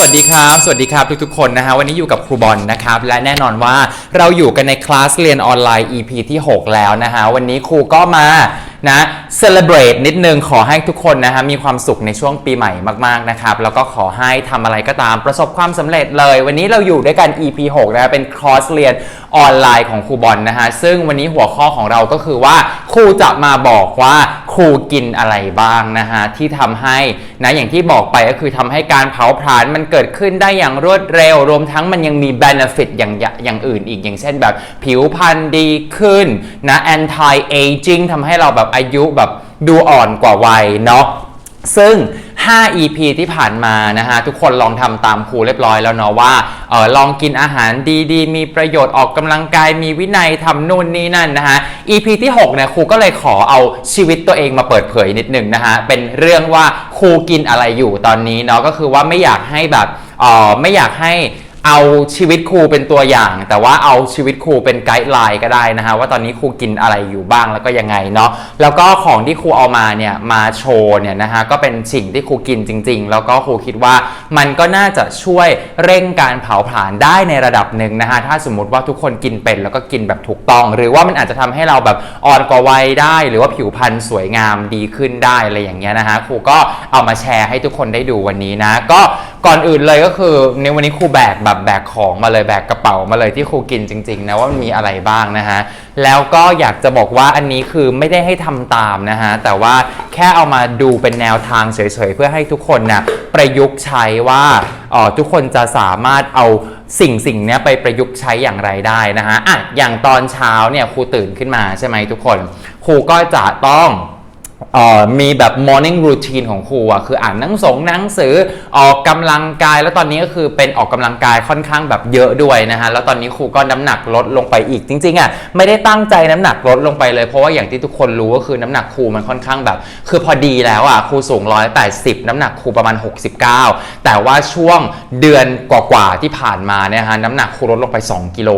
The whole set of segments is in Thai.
วัสดีครับ สวัสดีครับทุกๆ คนนะฮะวันนี้อยู่กับครูบอลนะครับ และแน่นอนว่าเราอยู่กันในคลาสเรียนออนไลน์ EP ที่ 6 แล้วนะฮะวันนี้ครูก็มา นะ celebrate นิดนึงขอให้ทุกคนนะฮะมีความสุขในช่วงปีใหม่มากๆนะครับ แล้วก็ขอให้ทำอะไรก็ตามประสบความสำเร็จเลย วันนี้เราอยู่ด้วยกัน EP 6นะฮะเป็นคลาสเรียนออนไลน์ของครูบอลนะฮะซึ่งวันนี้หัวข้อของเราก็คือว่าครูจะมาบอกว่าครูกินอะไรบ้างนะฮะที่ทำให้นะอย่างที่บอกไปก็คือทำให้การเผาผลาญมันเกิดขึ้นได้อย่างรวดเร็ว รวมทั้งมันยังมี benefit อย่างอย่างอื่นอีกอย่างเช่นแบบผิวพรรณดีขึ้นนะ anti aging ทำให้เราแบบอายุแบบดูอ่อนกว่าวัยเนาะซึ่ง 5 EP ที่ผ่านมานะฮะ ทุกคนลองทำตามครูเรียบร้อยแล้วเนาะว่าเออลองกินอาหารดีๆ มีประโยชน์ออกกำลังกายมีวินัยทำนู่นนี่นั่นนะฮะ EP ที่6เนี่ยครูก็เลยขอเอาชีวิตตัวเองมาเปิดเผยนิดหนึ่งนะฮะ เป็นเรื่องว่าครูกินอะไรอยู่ตอนนี้เนาะก็คือว่าไม่อยากให้แบบเออไม่อยากให้ เอาชีวิตครูเป็นตัวอย่าง แต่ว่าเอาชีวิตครูเป็นไกด์ไลน์ก็ได้นะฮะว่าตอนนี้ครูกินอะไรอยู่บ้างแล้วก็ยังไงเนาะแล้วก็ของที่ครูเอามาเนี่ยมาโชว์เนี่ยนะฮะก็เป็นสิ่งที่ครูกินจริง ๆ แล้วก็ครูคิดว่ามันก็น่าจะช่วยเร่งการเผาผลาญได้ในระดับหนึ่งนะฮะถ้าสมมติว่าทุกคนกินเป็นแล้วก็กินแบบถูกต้อง หรือว่ามันอาจจะทำให้เราแบบอ่อนกว่าวัยได้ หรือว่าผิวพรรณสวยงามดีขึ้นได้อะไรอย่างเงี้ยนะฮะครูก็เอามาแชร์ให้ทุกคนได้ดูวันนี้นะก็ก่อนอื่นเลยก็คือในวันนี้ครูแบกแบบแบกของมาเลยแบกกระเป๋ามาเลยที่ครูกินจริงๆนะว่ามันมีอะไรบ้างนะฮะแล้วก็อยากจะบอกว่าอันนี้คือไม่ได้ให้ทำตามนะฮะแต่ว่าแค่เอามาดูเป็นแนวทางเฉยๆเพื่อให้ทุกคนนะประยุกต์ใช้ว่าออทุกคนจะสามารถเอาสิ่งสิ่งนี้ไปประยุกต์ใช้อย่างไรได้นะฮะอะอย่างตอนเช้าเนี่ยครูตื่นขึ้นมาใช่ไหมทุกคน ครูก็จะต้อง มีแบบ morning routine ของครูอะคืออ่านหนังสงหนังสือออกกำลังกาย แล้วตอนนี้ก็คือเป็นออกกำลังกายค่อนข้างแบบเยอะด้วยนะฮะแล้วตอนนี้ครูก็น้ำหนักลดลงไปอีกจริงๆอะไม่ได้ตั้งใจน้ำหนักลดลงไปเลยเพราะว่าอย่างที่ทุกคนรู้ก็คือน้ำหนักครูมันค่อนข้างแบบ คือพอดีแล้วอะครูสูง 180 น้ำหนักครูประมาณ 69 แต่ว่าช่วงเดือนกว่าๆที่ผ่านมาเนี่ยฮะน้ำหนักครูลดลงไป 2 กิโล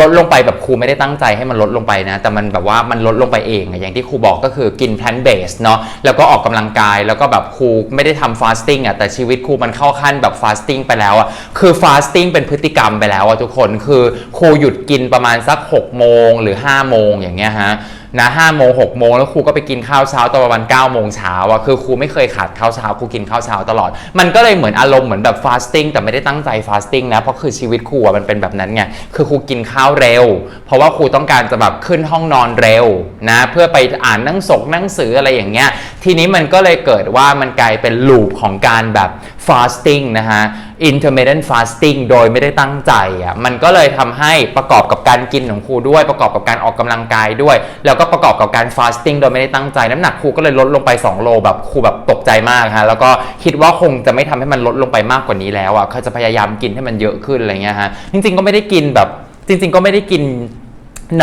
ลดลงไปแบบครูไม่ได้ตั้งใจให้มันลดลงไปนะแต่มันแบบว่ามันลดลงไปเองอย่างที่ครูบอกก็คือกิน plant based เเนาะแล้วก็ออกกำลังกายแล้วก็แบบครูไม่ได้ทำฟาสติ้งอะแต่ชีวิตครูมันเข้าขั้นแบบฟาสติ้งไปแล้วอะคือฟาสติ้งเป็นพฤติกรรมไปแล้วอะทุกคนคือครูหยุดกินประมาณสัก6โมงหรือ5โมงอย่างเงี้ยฮะ นะห้าโมงหกโมงแล้วครูก็ไปกินข้าวเช้าตอนประมาณ9ก้าโมงเช้าอะคือครูไม่เคยขาดข้าวเช้าครูกินข้าวเช้าตลอด มันก็เลยเหมือนอารมณ์เหมือนแบบ fasting แต่ไม่ได้ตั้งใจ fasting นะเพราะคือชีวิตครูอะมันเป็นแบบนั้นไงคือครูกินข้าวเร็ว เพราะว่าครูต้องการจะแบบขึ้นห้องนอนเร็วนะเพื่อไปอ่านหนังสงหนังสืออะไรอย่างเงี้ยทีนี้มันก็เลยเกิดว่ามันกลายเป็นลูปของการแบบ fasting นะฮะ intermittent fasting โดยไม่ได้ตั้งใจอะมันก็เลยทำให้ประกอบกับการกินของครูด้วย ประกอบกับการออกกำลังกายด้วย แล้วก็ประกอบกับการ fasting โดยไม่ได้ตั้งใจ น้ำหนักครูก็เลยลดลงไป 2 โลแบบครูแบบตกใจมากฮะแล้วก็คิดว่าคงจะไม่ทำให้มันลดลงไปมากกว่านี้แล้วอะเขาจะพยายามกินให้มันเยอะขึ้นอะไรเงี้ยฮะจริงๆก็ไม่ได้กินแบบจริงๆ ก็ไม่ได้กิน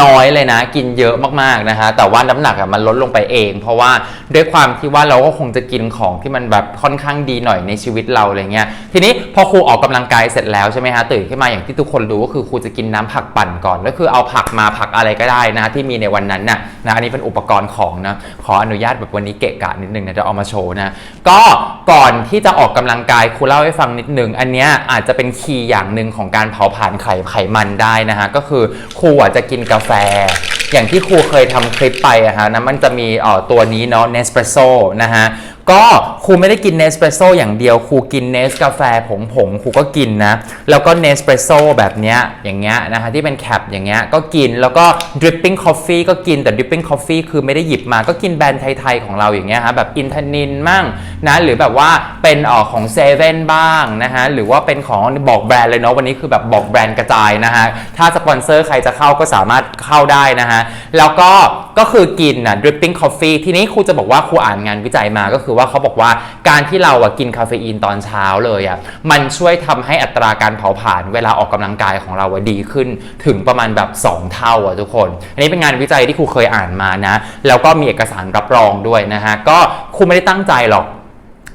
น้อยเลยนะกินเยอะมากๆนะฮะแต่ว่าน้ำหนักอะมันลดลงไปเอง เพราะว่าด้วยความที่ว่าเราก็คงจะกินของที่มันแบบค่อนข้างดีหน่อยในชีวิตเราอะไรเงี้ยทีนี้พอครูออกกำลังกายเสร็จแล้วใช่ไหมฮะตื่นขึ้นมาอย่างที่ทุกคนรู้ก็คือครูจะกินน้ำผักปั่นก่อนก็คือเอาผักมาผักอะไรก็ได้นะที่มีในวันนั้นน่ะนะอันนี้เป็นอุปกรณ์ของนะขออนุญาตแบบวันนี้เกะกะนิดนึงนะจะเอามาโชว์นะก็ก่อนที่จะออกกำลังกายครูเล่าให้ฟังนิดนึงอันเนี้ยอาจจะเป็นคีย์อย่างหนึ่งของการเผาผลาญไขไขมันได้นะฮะก็คือครูอะจะกินกาแฟ อย่างที่ครูเคยทำคลิปไปอะฮะนะมันจะมีเอ่อตัวนี้เนาะเนสเปรสโซนะฮะ ก็ครูไม่ได้กินเนสเปรสโซ่อย่างเดียวครูกินเนสกาแฟผงผงๆครูก็กินนะ แล้วก็เนสเปรสโซ่แบบเนี้ยอย่างเงี้ยนะฮะที่เป็นแคปอย่างเงี้ยก็กินแล้วก็ dripping coffee ก็กินแต่ dripping coffee คือไม่ได้หยิบมาก็กินแบรนด์ไทย ๆ ของเราอย่างเงี้ยฮะแบบอินทนินมั่งนะหรือแบบว่าเป็นเอ่อของเซเว่นบ้างนะฮะหรือว่าเป็นของบอกแบรนด์เลยเนาะวันนี้คือแบบบอกแบรนด์กระจายนะฮะถ้าสปอนเซอร์ใครจะเข้าก็สามารถเข้าได้นะฮะแล้วก็ก็คือกินนะ dripping coffee ทีนี้ครูจะบอกว่าครูอ่านงานวิจัยมาก็คือว่าเขาบอกว่าการที่เราอะกินคาเฟอีนตอนเช้าเลยอะมันช่วยทำให้อัตราการเผาผลาญเวลาออกกำลังกายของเราอะดีขึ้นถึงประมาณแบบ 2 เท่าอะทุกคน อันนี้เป็นงานวิจัยที่ครูเคยอ่านมานะ แล้วก็มีเอกสารรับรองด้วยนะฮะก็ครูไม่ได้ตั้งใจหรอก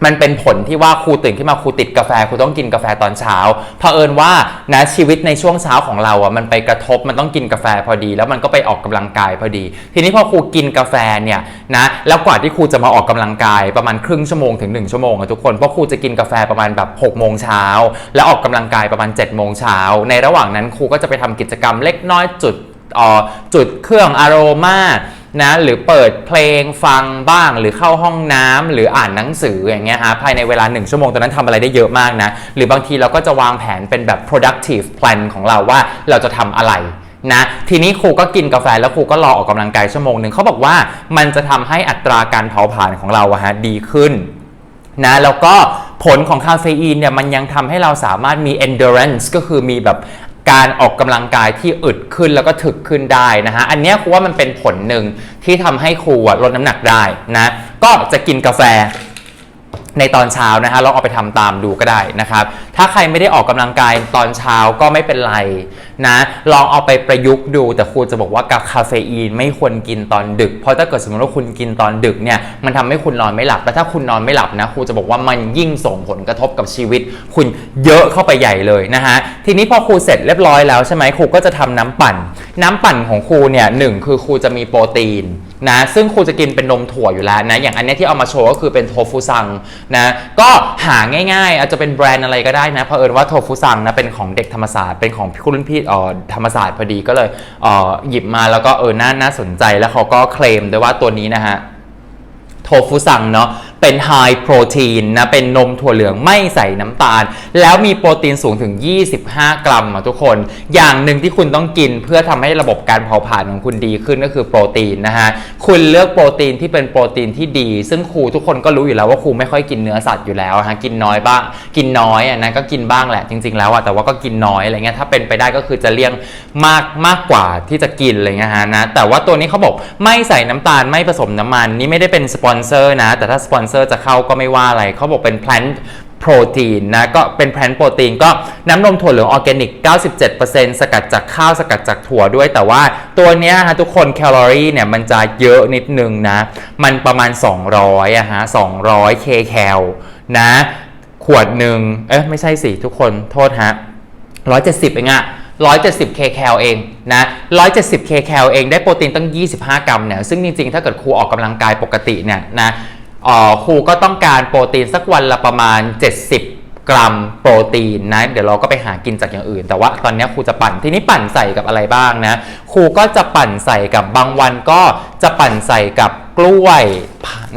มันเป็นผลที่ว่าครูตื่นขึ้นมาครูติดกาแฟครูต้องกินกาแฟตอนเช้าเผอิญว่านะชีวิตในช่วงเช้าของเราอะมันไปกระทบมันต้องกินกาแฟพอดี แล้วมันก็ไปออกกำลังกายพอดี ทีนี้พอครูกินกาแฟเนี่ยนะแล้วกว่าที่ครูจะมาออกกำลังกายประมาณครึ่งชั่วโมงถึง 1 ชั่วโมงอะทุกคนเพราะครูจะกินกาแฟประมาณแบบ6โมงเช้าแล้วออกกำลังกายประมาณ7จ็ดโมงเช้าในระหว่างนั้นครูก็จะไปทำกิจกรรมเล็กน้อยจุดอ่อจุดเครื่องอารมา นะหรือเปิดเพลงฟังบ้าง หรือเข้าห้องน้ำหรืออ่านหนังสืออย่างเงี้ยฮะภายในเวลา 1 ชั่วโมงตอนนั้นทำอะไรได้เยอะมากนะ หรือบางทีเราก็จะวางแผนเป็นแบบ productive plan ของเราว่าเราจะทำอะไรนะทีนี้ครูก็กินกาแฟแล้วครูก็รอออกกำลังกายชั่วโมงหนึ่งเขาบอกว่ามันจะทำให้อัตราการเผาผลาญของเราอะฮะดีขึ้นนะแล้วก็ผลของคาเฟอีนเนี่ยมันยังทำให้เราสามารถมี endurance ก็คือมีแบบ การออกกำลังกายที่อึดขึ้นแล้วก็ถึกขึ้นได้นะฮะอันนี้ครูว่ามันเป็นผลหนึ่งที่ทำให้ครูลดน้ำหนักได้นะก็จะกินกาแฟ ในตอนเช้านะฮะลองเอาไปทำตามดูก็ได้นะครับ ถ้าใครไม่ได้ออกกำลังกายตอนเช้าก็ไม่เป็นไรนะลองเอาไปประยุกต์ดู แต่ครูจะบอกว่ากับคาเฟอีนไม่ควรกินตอนดึก เพราะถ้าเกิดสมมติว่าคุณกินตอนดึกเนี่ยมันทำให้คุณนอนไม่หลับแล้วถ้าคุณนอนไม่หลับนะครูจะบอกว่ามันยิ่งส่งผลกระทบกับชีวิต คุณเยอะเข้าไปใหญ่เลยนะฮะทีนี้พอครูเสร็จเรียบร้อยแล้วใช่ไหมครูก็จะทำน้ำปั่น น้ำปั่นของครูเนี่ยหนึ่งคือครูจะมีโปรตีน นะซึ่งครูจะกินเป็นนมถั่วอยู่แล้วนะอย่างอันเนี้ยที่เอามาโชว์ก็คือเป็นโทฟูซังนะก็หาง่ายๆ อาจจะเป็นแบรนด์อะไรก็ได้นะเพราะเอิญว่าโทฟูซังนะเป็นของเด็กธรรมศาสตร์เป็นของคุณรุ่นพี่อ๋อธรรมศาสตร์พอดีก็เลยเอ่อหยิบมาแล้วก็เออน่าน่าสนใจแล้วเขาก็เคลมด้วยว่าตัวนี้นะฮะโทฟูซังเนาะ เป็นไฮโปรตีนนะเป็นนมถั่วเหลืองไม่ใส่น้ำตาล แล้วมีโปรตีนสูงถึง 25 กรัมอะทุกคน อย่างหนึ่งที่คุณต้องกินเพื่อทำให้ระบบการเผาผลาญของคุณดีขึ้นก็คือโปรตีนนะฮะคุณเลือกโปรตีนที่เป็นโปรตีนที่ดี ซึ่งครูทุกคนก็รู้อยู่แล้วว่าครูไม่ค่อยกินเนื้อสัตว์อยู่แล้วฮะกินน้อยบ้างกินน้อยอะนะก็กินบ้างแหละจริง ๆแล้วอะแต่ว่าก็กินน้อยอะไรเงี้ยถ้าเป็นไปได้ก็คือจะเลี่ยงมากมากกว่าที่จะกินอะไรเงี้ยฮะนะแต่ว่าตัวนี้เขาบอกไม่ใส่น้ำตาลไม่ผสมน้ำมันนี่ไม่ได้เป็นสปอนเซอร์นะแต่ถ้าสปอนเซอร์จะเข้าก็ไม่ว่าอะไรเขาบอกเป็น plant โปรตีนนะก็เป็นแพลนโปรตีนก็น้ำนมถั่วเหลืองออร์แกนิก 97%สกัดจากข้าวสกัดจากถั่วด้วย แต่ว่าตัวเนี้ยฮะทุกคนแคลอรี่เนี่ยมันจะเยอะนิดนึงนะ มันประมาณ 200อะฮะ 200 k cal นะ ขวดหนึ่งเอ๊ะไม่ใช่สิทุกคนโทษฮะ 170 เองอะ170 k cal เองนะ170 k cal เองได้โปรตีนตั้ง 25 กรัมเนี่ยซึ่งจริงๆ ถ้าเกิดครูออกกำลังกายปกติเนี่ยนะ ครูก็ต้องการโปรตีนสักวันละประมาณ 70 กรัมโปรตีนนะ เดี๋ยวเราก็ไปหากินจากอย่างอื่น แต่ว่าตอนนี้ครูจะปั่น ทีนี้ปั่นใส่กับอะไรบ้างนะ ครูก็จะปั่นใส่กับบางวันก็จะปั่นใส่กับกล้วย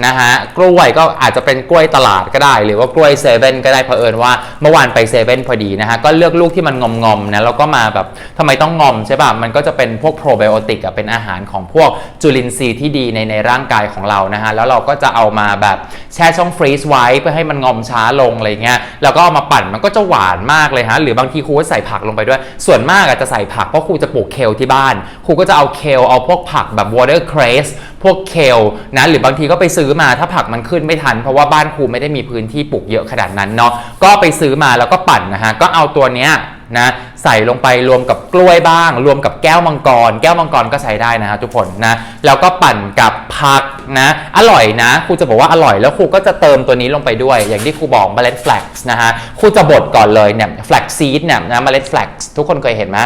นะฮะกล้วยก็อาจจะเป็นกล้วยตลาดก็ได้ หรือว่ากล้วยเซเว่นก็ได้เผอิญว่าเมื่อวานไปเซเว่นพอดีนะฮะก็เลือกลูกที่มันงอมๆนะแล้วก็มาแบบทำไมต้องงอมใช่ป่ะมันก็จะเป็นพวกโปรไบโอติกอะเป็นอาหารของพวกจุลินทรีย์ที่ดีในในร่างกายของเรานะฮะแล้วเราก็จะเอามาแบบแช่ช่องฟรีซไว้เพื่อให้มันงอมช้าลงอะไรเงี้ยแล้วก็เอามาปั่นมันก็จะหวานมากเลยฮะหรือบางทีครูก็ใส่ผักลงไปด้วย ส่วนมากอาจจะใส่ผักเพราะครูจะปลูกเคลที่บ้านครูก็จะเอาเคลเอาพวกผักแบบ water cress พวกเคลนะหรือบางทีก็ก็ไปซื้อมาถ้าผักมันขึ้นไม่ทัน เพราะว่าบ้านครูไม่ได้มีพื้นที่ปลูกเยอะขนาดนั้นเนาะก็ไปซื้อมาแล้วก็ปั่นนะฮะก็เอาตัวเนี้ยนะใส่ลงไปรวมกับกล้วยบ้าง รวมกับแก้วมังกร แก้วมังกรก็ใช้ได้นะฮะทุกคนนะแล้วก็ปั่นกับผักนะอร่อยนะครูจะบอกว่าอร่อยแล้วครูก็จะเติมตัวนี้ลงไปด้วย อย่างที่ครูบอกเมล็ดแฟลกซ์นะฮะครูจะบดก่อนเลยเนี่ยแฟลกซีดเนี่ยนะเมล็ดแฟลกซ์ทุกคนเคยเห็นไหม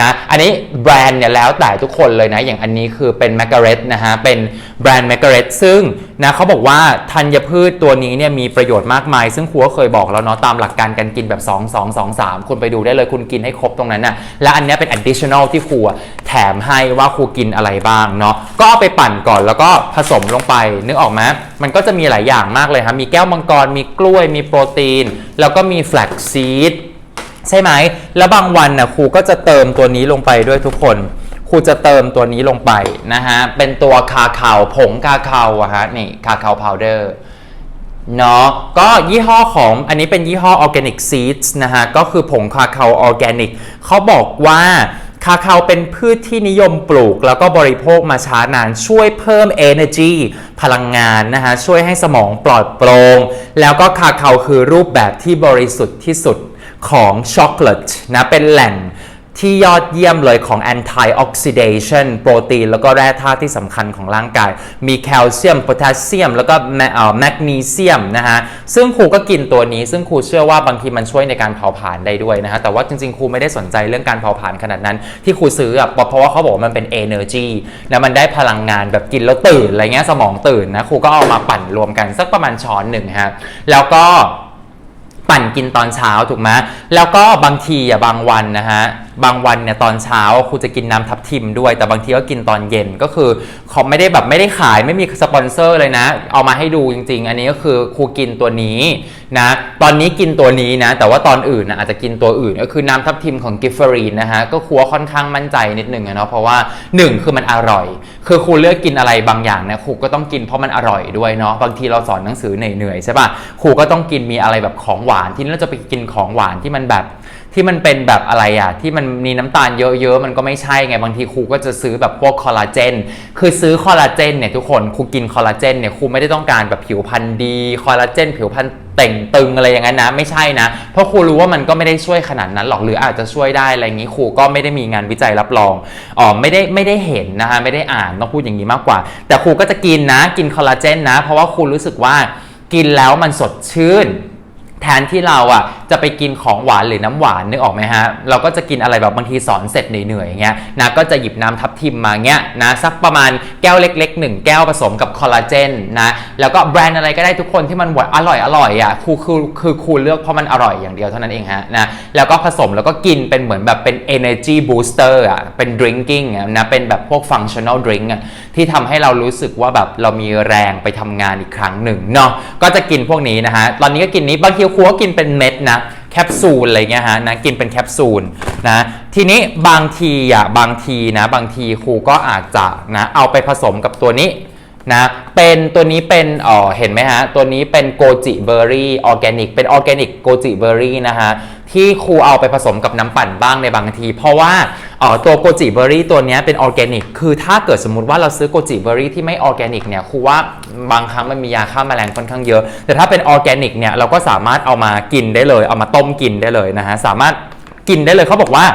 นะอันนี้แบรนด์เนี่ยแล้วแต่ทุกคนเลยนะ อย่างอันนี้คือเป็นแมกกาเรตนะฮะ เป็นแบรนด์แมกกาเรตซึ่งนะเขาบอกว่าธัญพืชตัวนี้เนี่ยมีประโยชน์มากมาย ซึ่งครูก็เคยบอกแล้วเนาะตามหลักการการกินแบบ 2 2 2 3 คุณไปดูได้เลยคุณกินให้ครบตรงนั้นน่ะและอันนี้เป็น additional ที่ครูอะแถมให้ว่าครูกินอะไรบ้างเนาะก็เอาไปปั่นก่อนแล้วก็ผสมลงไป นึกออกไหมมันก็จะมีหลายอย่างมากเลยฮะมีแก้วมังกรมีกล้วยมีโปรตีน แล้วก็มีแฟลกซีด ใช่ไหม แล้วบางวันน่ะครูก็จะเติมตัวนี้ลงไปด้วยทุกคน ครูจะเติมตัวนี้ลงไปนะฮะ เป็นตัวคาคาวผงคาคาวอะฮะ นี่คาคาวพาวเดอร์เนาะ ก็ยี่ห้อของอันนี้เป็นยี่ห้อ Organic Seeds นะฮะ ก็คือผงคาคาวออร์แกนิกเขาบอกว่าคาคาวเป็นพืชที่นิยมปลูก แล้วก็บริโภคมาช้านานช่วยเพิ่ม energy พลังงานนะฮะช่วยให้สมองปลอดโปร่งแล้วก็คาคาวคือรูปแบบที่บริสุทธิ์ที่สุด ของช็อกโกแลตนะเป็นแหล่งที่ยอดเยี่ยมเลยของ anti oxidation โปรตีน แล้วก็แร่ธาตุที่สำคัญของร่างกาย มีแคลเซียมโพแทสเซียม แล้วก็แมกนีเซียมนะฮะ ซึ่งครูก็กินตัวนี้ ซึ่งครูเชื่อว่าบางทีมันช่วยในการเผาผลาญได้ด้วยนะฮะ แต่ว่าจริงๆ ครูไม่ได้สนใจเรื่องการเผาผลาญขนาดนั้น ที่ครูซื้ออะเพราะว่าเขาบอกว่ามันเป็น energy นะมันได้พลังงานแบบกินแล้วตื่นอะไรเงี้ยสมองตื่นนะครูก็เอามาปั่นรวมกันสักประมาณช้อนหนึ่งฮะแล้วก็ ปั่นกินตอนเช้าถูกไหมแล้วก็บางทีอะบางวันนะฮะบางวันเนี่ยตอนเช้าครูจะกินน้ำทับทิมด้วย แต่บางทีก็กินตอนเย็นก็คือเขาไม่ได้แบบไม่ได้ขายไม่มีสปอนเซอร์เลยนะ เอามาให้ดูจริง ๆ อันนี้ก็คือครูกินตัวนี้นะตอนนี้กินตัวนี้นะ แต่ว่าตอนอื่นนะอาจจะกินตัวอื่นก็คือน้ำทับทิมของกิฟเฟอรีนนะฮะก็ครูว่าค่อนข้างมั่นใจนิดนึงอะเนาะเพราะว่าหนึ่งคือมันอร่อย คือครูเลือกกินอะไรบางอย่างเนี่ยครูก็ต้องกินเพราะมันอร่อยด้วยเนาะบางทีเราสอนหนังสือเหนื่อยๆใช่ป่ะครูก็ต้องกินมีอะไรแบบของหวานที่นี่เราจะไปกินของหวานที่มันแบบ ที่มันเป็นแบบอะไรอะที่มันมีน้ำตาลเยอะๆ มันก็ไม่ใช่ไง บางทีครูก็จะซื้อแบบพวกคอลลาเจน คือซื้อคอลลาเจนเนี่ยทุกคน ครูกินคอลลาเจนเนี่ยครูไม่ได้ต้องการแบบผิวพรรณดี คอลลาเจน ผิวพรรณเต่งตึงอะไรอย่างนั้นนะ ไม่ใช่นะ เพราะครูรู้ว่ามันก็ไม่ได้ช่วยขนาดนั้นหรอก หรืออาจจะช่วยได้อะไรอย่างนี้ ครูก็ไม่ได้มีงานวิจัยรับรอง อ๋อ ไม่ได้ไม่ได้เห็นนะฮะไม่ได้อ่าน ต้องพูดอย่างนี้มากกว่า แต่ครูก็จะกินนะ กินคอลลาเจนนะ เพราะว่าครูรู้สึกว่ากินแล้วมันสดชื่นแทนที่เราอะ จะไปกินของหวานหรือน้ำหวานนึกออกไหมฮะเราก็จะกินอะไรแบบบางทีสอนเสร็จเหนื่อยๆอย่างเงี้ยนะก็จะหยิบน้ำทับทิมมาเงี้ยนะสักประมาณแก้วเล็กๆ1แก้วผสมกับคอลลาเจนนะแล้วก็แบรนด์อะไรก็ได้ทุกคนที่มันหวานอร่อยอร่อยอะครูคือคือคูเลือกเพราะมันอร่อยอย่างเดียวเท่านั้นเองฮะนะแล้วก็ผสมแล้วก็กินเป็นเหมือนแบบเป็น energy booster อะเป็น drinking อะนะเป็นแบบพวก functional drink อะที่ทำให้เรารู้สึกว่าแบบเรามีแรงไปทำงานอีกครั้งหนึ่งเนาะก็จะกินพวกนี้นะฮะตอนนี้ก็กินนี้บางทีครูก็กินเป็นเม็ดนะ แคปซูลอะไรเงี้ยฮะนะกินเป็นแคปซูลนะทีนี้บางทีอะบางทีนะบางทีครูก็อาจจะนะเอาไปผสมกับตัวนี้ นะเป็นตัวนี้เป็นเอ๋อเห็นไหมฮะ ตัวนี้เป็นโกจิเบอร์รี่ออร์แกนิกเป็นออร์แกนิกโกจิเบอร์รี่นะฮะ ที่ครูเอาไปผสมกับน้ำปั่นบ้างในบางที เพราะว่าเอ๋อตัวโกจิเบอร์รี่ตัวนี้เป็นออร์แกนิกคือถ้าเกิดสมมติว่าเราซื้อโกจิเบอร์รี่ที่ไม่ออร์แกนิกเนี่ยครูว่าบางครั้งมันมียาฆ่าแมลงค่อนข้างเยอะ แต่ถ้าเป็นออร์แกนิกเนี่ยเราก็สามารถเอามากินได้เลย เอามาต้มกินได้เลยนะฮะสามารถกินได้เลยเขาบอกว่า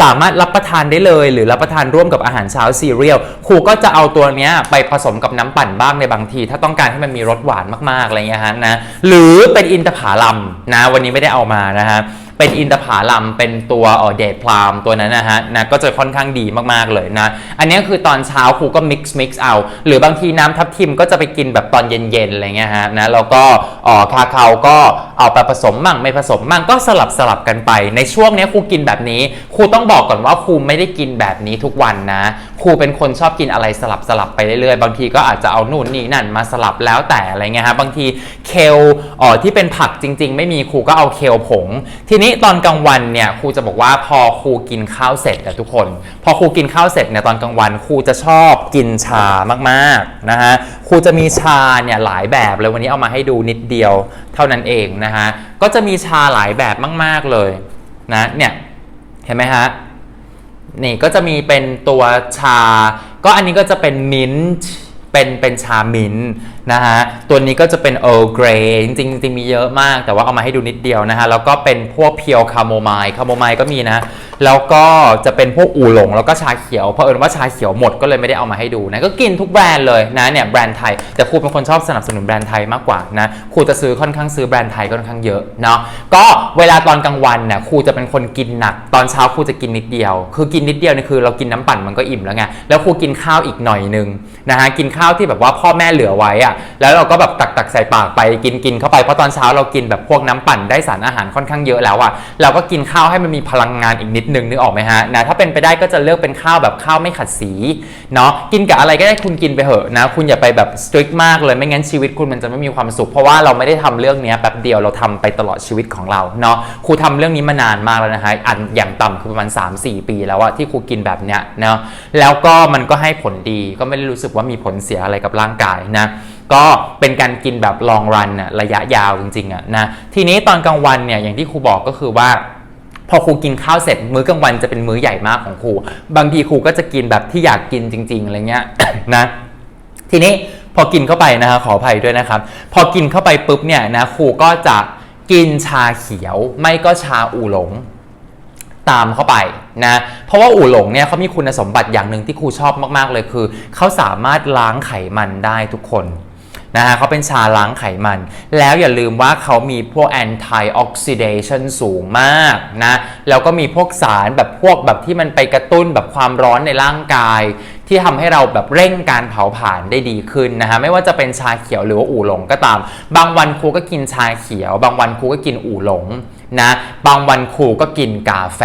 สามารถรับประทานได้เลย หรือรับประทานร่วมกับอาหารเช้าซีเรียลครูก็จะเอาตัวเนี้ยไปผสมกับน้ำปั่นบ้างในบางที ถ้าต้องการให้มันมีรสหวานมากๆอะไรเงี้ยฮะนะหรือเป็นอินทผลัมนะ วันนี้ไม่ได้เอามานะฮะ เป็นอินทผลัมเป็นตัวเออเดทพลามตัวนั้นนะฮะนะก็จะค่อนข้างดีมากๆเลยนะ อันนี้คือตอนเช้าครูก็มิกซ์มิกซ์เอา หรือบางทีน้ำทับทิมก็จะไปกินแบบตอนเย็นๆอะไรเงี้ยฮะนะแล้วก็อ๋อคาคาวก็เอาไปผสมมั่งไม่ผสมมั่งก็สลับสลับกันไป ในช่วงนี้ครูกินแบบนี้ครูต้องบอกก่อนว่าครูไม่ได้กินแบบนี้ทุกวันนะครูเป็นคนชอบกินอะไรสลับสลับไปเรื่อยๆ บางทีก็อาจจะเอานู่นนี่นั่นมาสลับแล้วแต่อะไรเงี้ยฮะบางทีเคลอ๋อที่เป็นผักจริง ๆ ไม่มีครูก็เอาเคลผงทีนี้ตอนกลางวันเนี่ยครูจะบอกว่าพอครูกินข้าวเสร็จอะทุกคน พอครูกินข้าวเสร็จเนี่ยตอนกลางวันครูจะชอบกินชามากๆนะฮะครูจะมีชาเนี่ยหลายแบบเลยวันนี้เอามาให้ดูนิดเดียวเท่านั้นเองนะฮะก็จะมีชาหลายแบบมาก ๆเลยนะเนี่ยเห็นไหมฮะนี่ก็จะมีเป็นตัวชา ก็อันนี้ก็จะเป็นมิ้นเป็นเป็นชามิ้น นะฮะ ตัวนี้ก็จะเป็น Earl Grey จริงๆจริงๆมีเยอะมาก แต่ว่าเอามาให้ดูนิดเดียวนะฮะ แล้วก็เป็นพวกเพียวคาโมไมล์คาโมไมล์ก็มีนะ แล้วก็จะเป็นพวกอูหลง แล้วก็ชาเขียว เพราะเอิญว่าชาเขียวหมดก็เลยไม่ได้เอามาให้ดูนะ ก็กินทุกแบรนด์เลยนะเนี่ยแบรนด์ไทย แต่ครูเป็นคนชอบสนับสนุนแบรนด์ไทยมากกว่านะ ครูจะซื้อค่อนข้างซื้อแบรนด์ไทยค่อนข้างเยอะเนาะ ก็เวลาตอนกลางวันเนี่ยครูจะเป็นคนกินหนัก ตอนเช้าครูจะกินนิดเดียว คือกินนิดเดียวเนี่ยคือเรากินน้ำปั่นมันก็อิ่มแล้วไง แล้วครูกินข้าวอีกหน่อยนึงนะฮะ กินข้าวที่แบบว่าพ่อแม่เหลือไว้อะแล้วเราก็แบบตักตักใส่ปากไปกินกินเข้าไปเพราะตอนเช้าเรากินแบบพวกน้ำปั่นได้สารอาหารค่อนข้างเยอะแล้วอะเราก็กินข้าวให้มันมีพลังงานอีกนิดนึงนึกออกไหมฮะนะถ้าเป็นไปได้ก็จะเลือกเป็นข้าวแบบข้าวไม่ขัดสีเนาะกินกับอะไรก็ได้คุณกินไปเหอะนะ คุณอย่าไปแบบสตริกมากเลยไม่งั้นชีวิตคุณมันจะไม่มีความสุข เพราะว่าเราไม่ได้ทำเรื่องนี้แป๊บเดียวเราทำไปตลอดชีวิตของเราเนาะครูทำเรื่องนี้มานานมากแล้วนะฮะอันอย่างต่ำคือประมาณ 3-4 ปีแล้วอะที่ครูกินแบบเนี้ยเนาะแล้วก็มันก็ให้ผลดีก็ไม่ได้รู้สึกว่ามีผลเสียอะไรกับร่างกายนะก็เป็นการกินแบบลองรันอะระยะยาวจริงๆอะนะทีนี้ตอนกลางวันเนี่ยอย่างที่ครูบอกก็คือว่า พอครูกินข้าวเสร็จมื้อกลางวันจะเป็นมื้อใหญ่มากของครู บางทีครูก็จะกินแบบที่อยากกินจริง ๆอะไรเงี้ยนะ ทีนี้พอกินเข้าไปนะฮะขออภัยด้วยนะครับ พอกินเข้าไปปุ๊บเนี่ยนะครูก็จะกินชาเขียว ไม่ก็ชาอูหลงตามเข้าไปนะ เพราะว่าอู่หลงเนี่ยเขามีคุณสมบัติอย่างหนึ่งที่ครูชอบมาก ๆ เลยคือ เขาสามารถล้างไขมันได้ทุกคน นะฮะเขาเป็นชาล้างไขมัน แล้วอย่าลืมว่าเขามีพวกแอนตี้ออกซิเดชันสูงมากนะแล้วก็มีพวกสารแบบพวกแบบที่มันไปกระตุ้นแบบความร้อนในร่างกาย ที่ทำให้เราแบบเร่งการเผาผลาญได้ดีขึ้นนะฮะไม่ว่าจะเป็นชาเขียวหรือว่าอู่หลงก็ตาม บางวันครูก็กินชาเขียว บางวันครูก็กินอู่หลง นะบางวันครูก็กินกาแฟ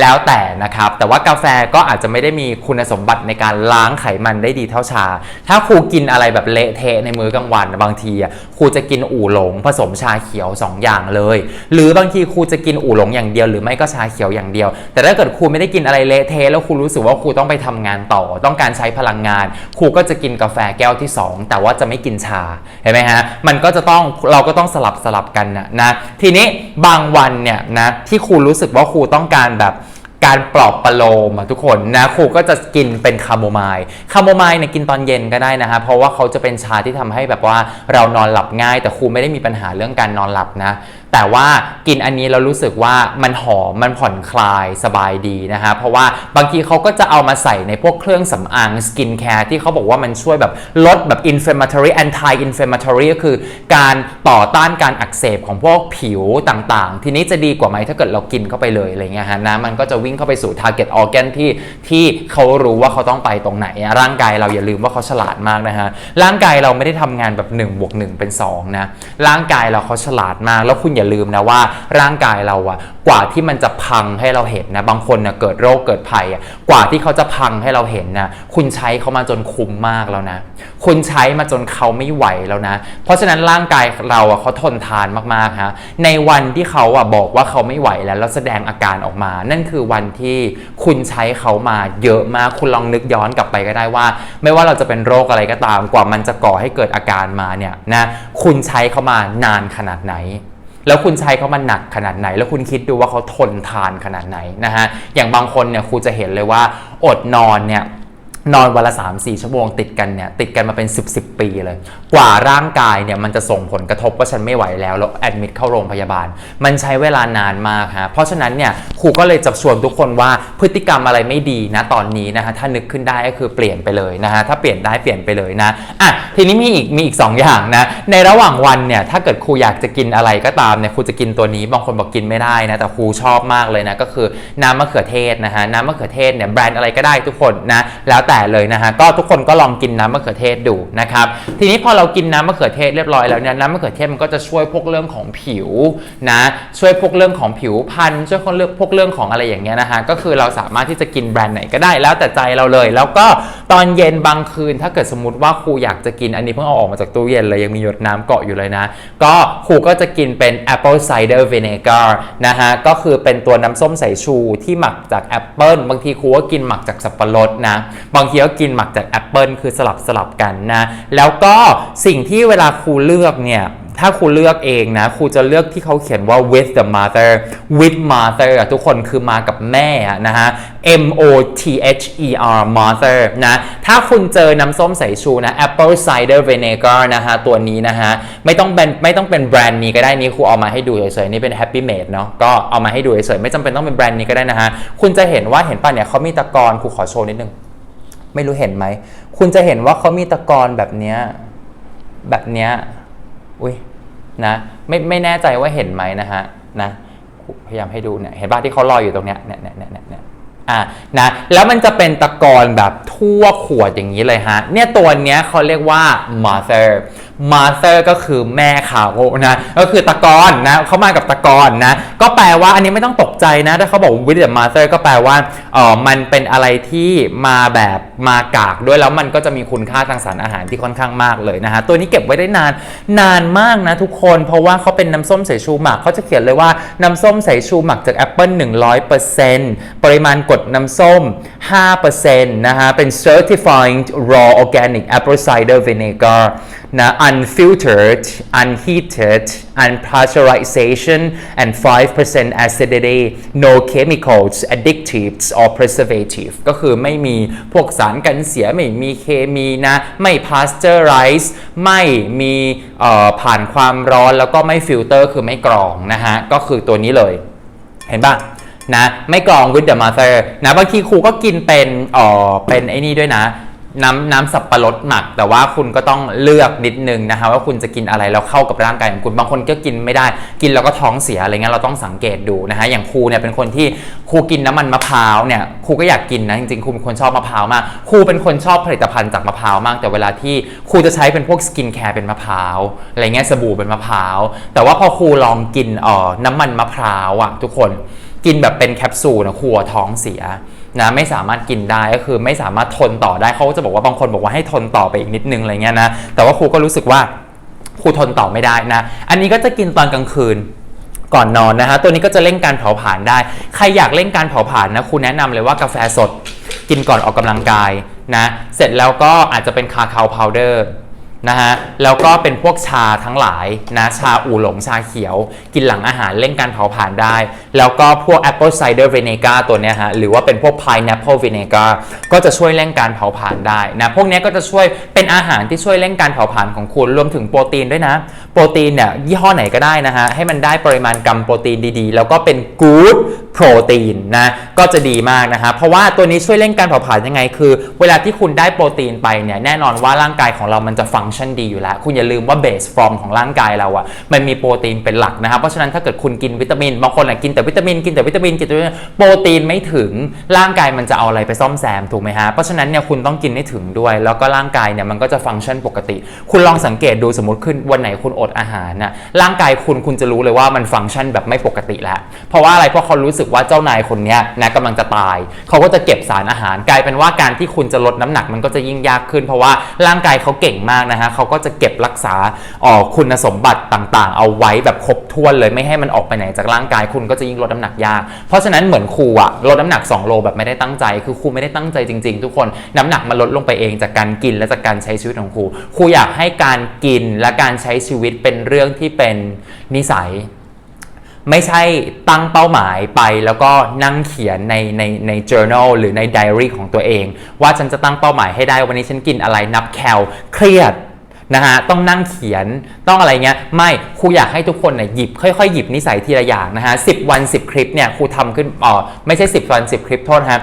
แล้วแต่นะครับ แต่ว่ากาแฟก็อาจจะไม่ได้มีคุณสมบัติในการล้างไขมันได้ดีเท่าชา ถ้าครูกินอะไรแบบเละเทะในมื้อกลางวันบางทีครูจะกินอู่หลง ผสมชาเขียว 2 อย่างเลย หรือบางทีครูจะกินอู่หลงอย่างเดียวหรือไม่ก็ชาเขียวอย่างเดียว แต่ถ้าเกิดครูไม่ได้กินอะไรเละเทะแล้วครูรู้สึกว่าครูต้องไปทำงานต่อ ต้องการใช้พลังงาน ครูก็จะกินกาแฟแก้วที่ 2 แต่ว่าจะไม่กินชาเห็นไหมฮะมันก็จะต้องเราก็ต้องสลับสลับกันนะนะทีนี้บางวันเนี่ยนะที่ครูรู้สึกว่าครูต้องการแบบการปลอบประโลมอะทุกคนนะครูก็จะกินเป็นคาโมไมล์คาโมไมล์เนี่ยกินตอนเย็นก็ได้นะฮะเพราะว่าเขาจะเป็นชาที่ทำให้แบบว่าเรานอนหลับง่าย แต่ครูไม่ได้มีปัญหาเรื่องการนอนหลับนะ แต่ว่ากินอันนี้เรารู้สึกว่ามันหอมมันผ่อนคลายสบายดีนะฮะเพราะว่าบางทีเขาก็จะเอามาใส่ในพวกเครื่องสำอางสกินแคร์ที่เขาบอกว่ามันช่วยแบบลดแบบ inflammatory anti inflammatory ก็คือการต่อต้านการอักเสบของพวกผิวต่างๆ ทีนี้จะดีกว่าไหมถ้าเกิดเรากินเข้าไปเลยอะไรเงี้ยฮะนะมันก็จะวิ่งเข้าไปสู่ target organ ที่ที่เขารู้ว่าเขาต้องไปตรงไหน ร่างกายเราอย่าลืมว่าเขาฉลาดมากนะฮะร่างกายเราไม่ได้ทำงานแบบ1บวก1เป็น2นะร่างกายเราเขาฉลาดมากแล้วคุณอย่าลืมนะว่าร่างกายเราอะกว่าที่มันจะพังให้เราเห็นนะบางคนนะเกิดโรคเกิดภัยอะกว่าที่เขาจะพังให้เราเห็นนะคุณใช้เขามาจนคุ้มมากแล้วนะ คุณใช้มาจนเขาไม่ไหวแล้วนะ เพราะฉะนั้นร่างกายเราอะเขาทนทานมากๆฮะในวันที่เขาอะบอกว่าเขาไม่ไหวแล้วแล้วแสดงอาการออกมา นั่นคือวันที่คุณใช้เขามาเยอะมากคุณลองนึกย้อนกลับไปก็ได้ว่า ไม่ว่าเราจะเป็นโรคอะไรก็ตาม กว่ามันจะก่อให้เกิดอาการมาเนี่ยนะคุณใช้เขามานานขนาดไหน แล้วคุณใช้เขามาหนักขนาดไหน แล้วคุณคิดดูว่าเขาทนทานขนาดไหนนะฮะอย่างบางคนเนี่ยครูจะเห็นเลยว่าอดนอนเนี่ย นอนวันละ 3-4 ชั่วโมงติดกันเนี่ยติดกันมาเป็น 10 10 ปีเลย กว่าร่างกายเนี่ยมันจะส่งผลกระทบว่าฉันไม่ไหวแล้วแล้วแอดมิดเข้าโรงพยาบาล มันใช้เวลานานมากฮะเพราะฉะนั้นเนี่ยครูก็เลยจะชวนทุกคนว่าพฤติกรรมอะไรไม่ดีนะตอนนี้นะฮะถ้านึกขึ้นได้ก็คือเปลี่ยนไปเลยนะฮะถ้าเปลี่ยนได้เปลี่ยนไปเลยนะอะทีนี้มีอีกมีอีก 2 อย่างนะในระหว่างวันเนี่ยถ้าเกิดครูอยากจะกินอะไรก็ตามเนี่ยครูจะกินตัวนี้บางคนบอกกินไม่ได้นะแต่ครูชอบมากเลยนะก็คือน้ำมะเขือเทศนะฮะน้ำมะเขือเทศเนี่ยแบรนด์อะไรก็ได้ทุกคนนะแล้วแต่เลยนะฮะก็ทุกคนก็ลองกินน้ำมะเขือเทศดูนะครับทีนี้พอเรากินน้ำมะเขือเทศเรียบร้อยแล้วเนี่ยน้ำมะเขือเทศมันก็จะช่วยพวกเรื่องของผิวนะช่วยพวกเรื่องของผิวพรรณช่วยคนเลือกพวกเรื่องของอะไรอย่างเงี้ยนะฮะก็คือเราสามารถที่จะกินแบรนด์ไหนก็ได้แล้วแต่ใจเราเลย แล้วก็ ตอนเย็นบางคืนถ้าเกิดสมมติว่าครูอยากจะกินอันนี้เพิ่งเอาออกมาจากตู้เย็นเลยยังมีหยดน้ำเกาะอยู่เลยนะ ก็ครูก็จะกินเป็น apple cider vinegar นะฮะก็คือเป็นตัวน้ำส้มสายชูที่หมักจากแอปเปิลบางทีครูก็กินหมักจากสับปะรดนะ บางทีก็กินหมักจากแอปเปิลคือสลับสลับกันนะ แล้วก็สิ่งที่เวลาครูเลือกเนี่ย ถ้าครูเลือกเองนะครูจะเลือกที่เขาเขียนว่า with the mother with mother ทุกคนคือมากับแม่นะฮะ M O T H E R mother นะถ้าคุณเจอน้ำส้มสายชูนะ apple cider vinegar นะฮะตัวนี้นะฮะไม่ต้องเป็นไม่ต้องเป็นแบรนด์นี้ก็ได้นี่ครูเอามาให้ดูเฉยๆนี่เป็น happy made เนาะก็เอามาให้ดูเฉยๆไม่จำเป็นต้องเป็นแบรนด์นี้ก็ได้นะฮะคุณจะเห็นว่าเห็นป่ะเนี่ยเขามีตะกอนครูขอโชว์นิดนึงไม่รู้เห็นไหมคุณจะเห็นว่าเขามีตะกอนแบบเนี้ยแบบเนี้ย อุ้ยนะไม่ไม่แน่ใจว่าเห็นไหมนะฮะนะพยายามให้ดูเนี่ยเห็นป่ะที่เขาลอยอยู่ตรงเนี้ยเนี่ยเนี่ยเนี่ยเนี่ยอะนะแล้วมันจะเป็นตะกอนแบบทั่วขวดอย่างนี้เลยฮะเนี่ยตัวเนี้ยเขาเรียกว่า mother mother ก็คือแม่เขานะก็คือตะกอนนะเขามากับตะกอนนะก็แปลว่าอันนี้ไม่ต้องตกใจนะ ถ้าเขาบอก with the mother ก็แปลว่าเออมันเป็นอะไรที่มาแบบมากากด้วยแล้วมันก็จะมีคุณค่าทางสารอาหารที่ค่อนข้างมากเลยนะฮะตัวนี้เก็บไว้ได้นานนานมากนะทุกคนเพราะว่าเขาเป็นน้ำส้มสายชูหมักเขาจะเขียนเลยว่าน้ำส้มสายชูหมักจากแอปเปิล100%ปริมาณกดน้ำส้ม 5%นะฮะเป็น certified raw organic apple cider vinegar นะ unfiltered unheated unpasteurization and 5% acidity no chemicals additives or preservative ก็คือไม่มีพวกสารกันเสีย ไม่มีเคมีนะ ไม่ pasteurize ไม่มีผ่านความร้อนแล้วก็ไม่ฟิลเตอร์คือไม่กรองนะฮะ ก็คือตัวนี้เลย เห็นปะนะ ไม่กรอง with the mother นะ บางทีครูก็กินเป็นเอ๋อเป็นไอ้นี่ด้วยนะ น้ำน้ำสับปะรดหมัก แต่ว่าคุณก็ต้องเลือกนิดนึงนะคะ ว่าคุณจะกินอะไรแล้วเข้ากับร่างกายของคุณบางคนก็กินไม่ได้ กินแล้วก็ท้องเสียอะไรเงี้ยเราต้องสังเกตดูนะคะอย่างครูเนี่ยเป็นคนที่ครูกินน้ำมันมะพร้าวเนี่ยครูก็อยากกินนะจริงๆครูเป็นคนชอบมะพร้าวมากครูเป็นคนชอบผลิตภัณฑ์จากมะพร้าวมาก แต่เวลาที่ครูจะใช้เป็นพวกสกินแคร์เป็นมะพร้าวอะไรเงี้ยสบู่เป็นมะพร้าวแต่ว่าพอครูลองกินเอ่อน้ำมันมะพร้าวอะทุกคนกินแบบเป็นแคปซูลนะครัวท้องเสีย นะไม่สามารถกินได้ก็คือไม่สามารถทนต่อได้เขาก็จะบอกว่าบางคนบอกว่าให้ทนต่อไปอีกนิดนึงอะไรเงี้ยนะแต่ว่าครูก็รู้สึกว่าครูทนต่อไม่ได้นะ อันนี้ก็จะกินตอนกลางคืนก่อนนอนนะฮะตัวนี้ก็จะเร่งการเผาผลาญได้ ใครอยากเร่งการเผาผลาญนะครูแนะนำเลยว่ากาแฟสดกินก่อนออกกำลังกายนะเสร็จแล้วก็อาจจะเป็นคาคาพาวเดอร์ นะฮะแล้วก็เป็นพวกชาทั้งหลายนะชาอู่หลงชาเขียว กินหลังอาหารเร่งการเผาผลาญได้ แล้วก็พวก apple cider vinegar ตัวเนี้ยฮะหรือว่าเป็นพวก pineapple vinegar ก็จะช่วยเร่งการเผาผลาญได้นะพวกนี้ก็จะช่วยเป็นอาหารที่ช่วยเร่งการเผาผลาญของคุณรวมถึงโปรตีนด้วยนะ โปรตีนเนี่ยยี่ห้อไหนก็ได้นะฮะให้มันได้ปริมาณกรัมโปรตีนดีๆ แล้วก็เป็น good โปรตีนนะก็จะดีมากนะฮะเพราะว่าตัวนี้ช่วยเร่งการเผาผลาญยังไงคือ เวลาที่คุณได้โปรตีนไปเนี่ยแน่นอนว่าร่างกายของเรามันจะฟังก์ชันดีอยู่แล้ว คุณอย่าลืมว่าเบสฟอร์มของร่างกายเราอะมันมีโปรตีนเป็นหลักนะครับ เพราะฉะนั้นถ้าเกิดคุณกินวิตามินบางคนอะกินแต่วิตามินกินแต่วิตามินกินแต่วิตามินโปรตีนไม่ถึงร่างกายมันจะเอาอะไรไปซ่อมแซมถูกไหมฮะเพราะฉะนั้นเนี่ยคุณต้องกินให้ถึงด้วย แล้วก็ร่างกายเนี่ยมันก็จะฟังก์ชันปกติ คุณลองสังเกตดูสมมติขึ้นวันไหนคุณอดอาหารน่ะร่างกายคุณคุณจะรู้เลยว่ามันฟังก์ชันแบบไม่ปกติแล้ว เพราะว่าอะไรเพราะเขารู้สึกว่าเจ้านายคนนี้นะกำลังจะตาย เขาก็จะเก็บสารอาหาร กลายเป็นว่าการที่คุณจะลดน้ำหนักมันก็จะยิ่งยากขึ้น เพราะว่าร่างกายเขาเก่งมากนะฮะเขาก็จะเก็บรักษาออคุณสมบัติต่างๆ เอาไว้แบบครบถ้วนเลยไม่ให้มันออกไปไหนจากร่างกายคุณก็จะยิ่งลดน้ำหนักยาก เพราะฉะนั้นเหมือนครูอะลดน้ำหนัก 2 โลแบบไม่ได้ตั้งใจ คือครูไม่ได้ตั้งใจจริง ๆ ทุกคนน้ำหนักมันลดลงไปเองจากการกินและจากการใช้ชีวิตของครูครูอยากให้การกินและการใช้ชีวิตเป็นเรื่องที่เป็นนิสัยไม่ใช่ตั้งเป้าหมายไปแล้วก็นั่งเขียนในในใน journal หรือใน diary ของตัวเอง ว่าฉันจะตั้งเป้าหมายให้ได้วันนี้ฉันกินอะไรนับแคลเครียด นะฮะต้องนั่งเขียนต้องอะไรเงี้ยไม่ครูอยากให้ทุกคนเนี่ยหยิบค่อยๆหยิบนิสัยทีละอย่างนะฮะสิวัน 10 คลิปเนี่ยครูทำขึ้นอ๋อไม่ใช่ 10 วัน 10 คลิปโทษนะครับ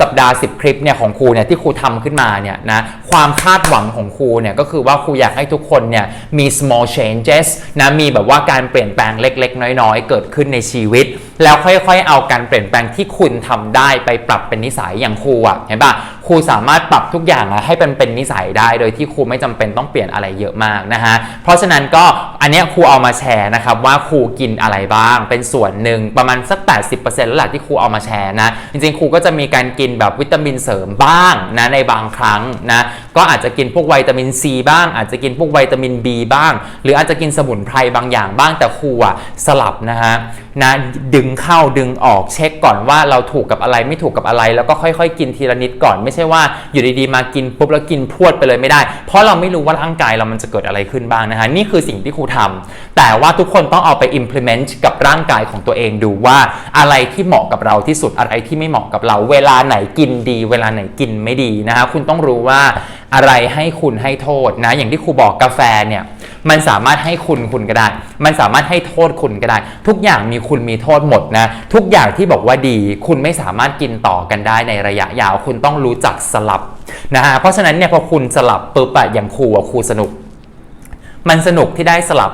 สัปดาห์ 10 คลิปเนี่ยของครูเนี่ยที่ครูทำขึ้นมาเนี่ยนะความคาดหวังของครูเนี่ยก็คือว่าครูอยากให้ทุกคนเนี่ยมี small changes นะมีแบบว่าการเปลี่ยนแปลงเล็ก ๆ น้อย ๆ เกิดขึ้นในชีวิต แล้วค่อยๆ เอาการเปลี่ยนแปลงที่คุณทำได้ไปปรับเป็นนิสัยอย่างครูอะเห็นปะ ครูสามารถปรับทุกอย่างให้เป็นเป็นนิสัยได้ โดยที่ครูไม่จำเป็นต้องเปลี่ยนอะไรเยอะมากนะฮะเพราะฉะนั้นก็อันนี้ครูเอามาแชร์นะครับว่าครูกินอะไรบ้าง เป็นส่วนหนึ่งประมาณสัก 80%แล้วแหละที่ครูเอามาแชร์นะจริงๆครูก็จะมีการกินแบบวิตามินเสริมบ้างนะในบางครั้งนะก็อาจจะกินพวกวิตามินซีบ้าง อาจจะกินพวกวิตามิน B บ้าง หรืออาจจะกินสมุนไพรบางอย่างบ้างแต่ครูอะสลับนะฮะนะดึงเข้าดึงออกเช็คก่อนว่าเราถูกกับอะไรไม่ถูกกับอะไร แล้วก็ค่อยๆ กินทีละนิดก่อนไม่ใช่ช่ว่าอยู่ดีๆมากินปุ๊บแล้วกินพรวดไปเลยไม่ได้ เพราะเราไม่รู้ว่าร่างกายเรามันจะเกิดอะไรขึ้นบ้างนะฮะนี่คือสิ่งที่ครูทำแต่ว่าทุกคนต้องเอาไป implement กับร่างกายของตัวเองดูว่าอะไรที่เหมาะกับเราที่สุดอะไรที่ไม่เหมาะกับเรา เวลาไหนกินดี เวลาไหนกินไม่ดีนะฮะคุณต้องรู้ว่าอะไรให้คุณให้โทษนะอย่างที่ครูบอกกาแฟเนี่ย มันสามารถให้คุณคุณก็ได้ มันสามารถให้โทษคุณก็ได้ ทุกอย่างมีคุณมีโทษหมดนะ ทุกอย่างที่บอกว่าดี คุณไม่สามารถกินต่อกันได้ในระยะยาว คุณต้องรู้จักสลับนะฮะ เพราะฉะนั้นเนี่ยพอคุณสลับปุ๊บอะอย่างครูอะครูสนุก มันสนุกที่ได้สลับ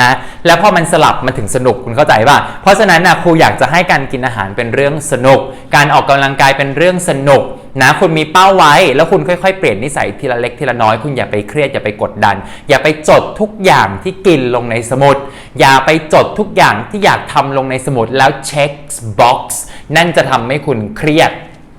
นะแล้วพอมันสลับมันถึงสนุกคุณเข้าใจป่ะ เพราะฉะนั้นนะครูอยากจะให้การกินอาหารเป็นเรื่องสนุก การออกกำลังกายเป็นเรื่องสนุกนะคุณมีเป้าไว้ แล้วคุณค่อยๆ เปลี่ยนนิสัยทีละเล็กทีละน้อยคุณอย่าไปเครียดอย่าไปกดดัน อย่าไปจดทุกอย่างที่กินลงในสมุด อย่าไปจดทุกอย่างที่อยากทำลงในสมุดแล้วเช็คบ็อกซ์นั่นจะทำให้คุณเครียด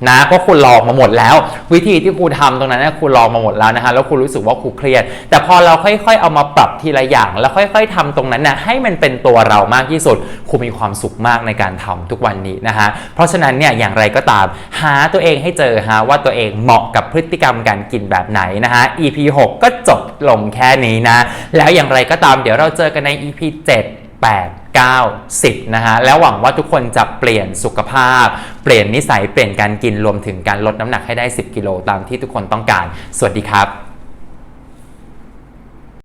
นะเพราะคุณลองมาหมดแล้ว วิธีที่ครูทำตรงนั้นนะครูลองมาหมดแล้วนะฮะแล้วครูรู้สึกว่าครูเครียด แต่พอเราค่อยๆ เอามาปรับทีละอย่าง แล้วค่อย ๆทำตรงนั้นนะให้มันเป็นตัวเรามากที่สุดครูมีความสุขมากในการทำทุกวันนี้นะฮะเพราะฉะนั้นเนี่ยอย่างไรก็ตาม หาตัวเองให้เจอฮะว่าตัวเองเหมาะกับพฤติกรรมการกินแบบไหนนะฮะ EP 6 ก็จบลงแค่นี้นะแล้วอย่างไรก็ตามเดี๋ยวเราเจอกันใน EP 7 8 9 10นะฮะแล้วหวังว่าทุกคนจะเปลี่ยนสุขภาพ เปลี่ยนนิสัยเปลี่ยนการกินรวมถึงการลดน้ำหนักให้ได้ 10 กิโลตามที่ทุกคนต้องการ สวัสดีครับ